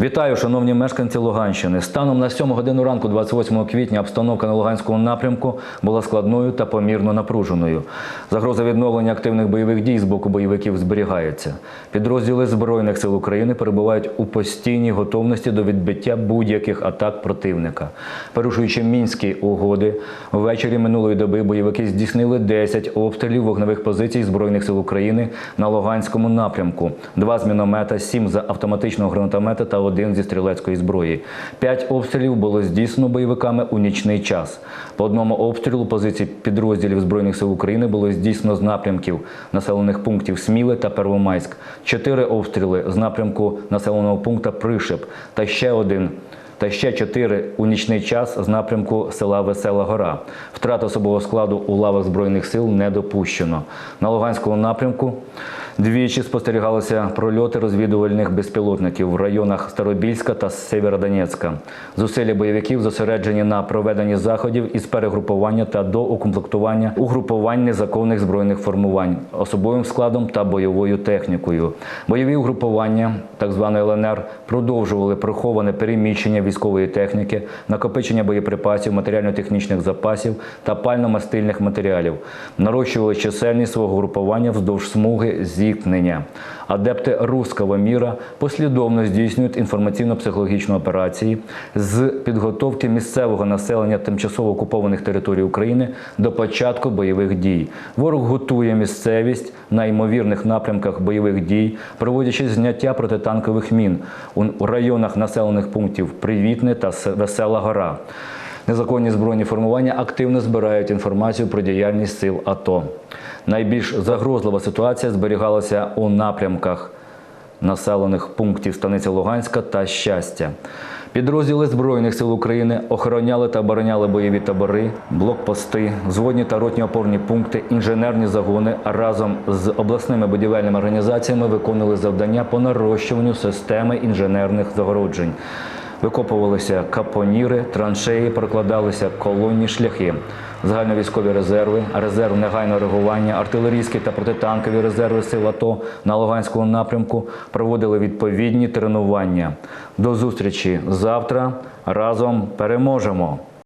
Вітаю, шановні мешканці Луганщини. Станом на 7 годину ранку, 28 квітня, обстановка на Луганському напрямку була складною та помірно напруженою. Загроза відновлення активних бойових дій з боку бойовиків зберігається. Підрозділи Збройних сил України перебувають у постійній готовності до відбиття будь-яких атак противника. Порушуючи мінські угоди, ввечері минулої доби бойовики здійснили 10 обстрілів вогневих позицій Збройних сил України на Луганському напрямку: два з міномета, сім з автоматичного гранатомета та один зі стрілецької зброї. П'ять обстрілів було здійснено бойовиками у нічний час. По одному обстрілу позицій підрозділів Збройних сил України було здійснено з напрямків населених пунктів Сміли та Первомайськ. Чотири обстріли з напрямку населеного пункту Пришеп та ще один та ще чотири у нічний час з напрямку села Весела Гора. Втрат особового складу у лавах збройних сил не допущено. На Луганському напрямку двічі спостерігалися прольоти розвідувальних безпілотників в районах Старобільська та Сєвєродонецька. Зусилля бойовиків зосереджені на проведенні заходів із перегрупування та доукомплектування угрупувань незаконних збройних формувань особовим складом та бойовою технікою. Бойові угрупування, так званої ЛНР, продовжували приховане переміщення військової техніки, накопичення боєприпасів, матеріально-технічних запасів та пально-мастильних матеріалів, нарощували чисельність свого групування вздовж смуги зіткнення. Адепти руского міра послідовно здійснюють інформаційно-психологічні операції з підготовки місцевого населення тимчасово окупованих територій України до початку бойових дій. Ворог готує місцевість на ймовірних напрямках бойових дій, проводячи зняття протитанкових мін у районах населених пунктів Привітне та Весела Гора. Незаконні збройні формування активно збирають інформацію про діяльність сил АТО. Найбільш загрозлива ситуація зберігалася у напрямках населених пунктів станиці Луганська та Щастя. Підрозділи Збройних сил України охороняли та обороняли бойові табори, блокпости, зводні та ротні опорні пункти, інженерні загони разом з обласними будівельними організаціями виконували завдання по нарощуванню системи інженерних загороджень. Викопувалися капоніри, траншеї, прокладалися колонні шляхи, загальновійськові резерви, резерв негайного реагування, артилерійські та протитанкові резерви сил АТО на Луганському напрямку проводили відповідні тренування. До зустрічі завтра. Разом переможемо!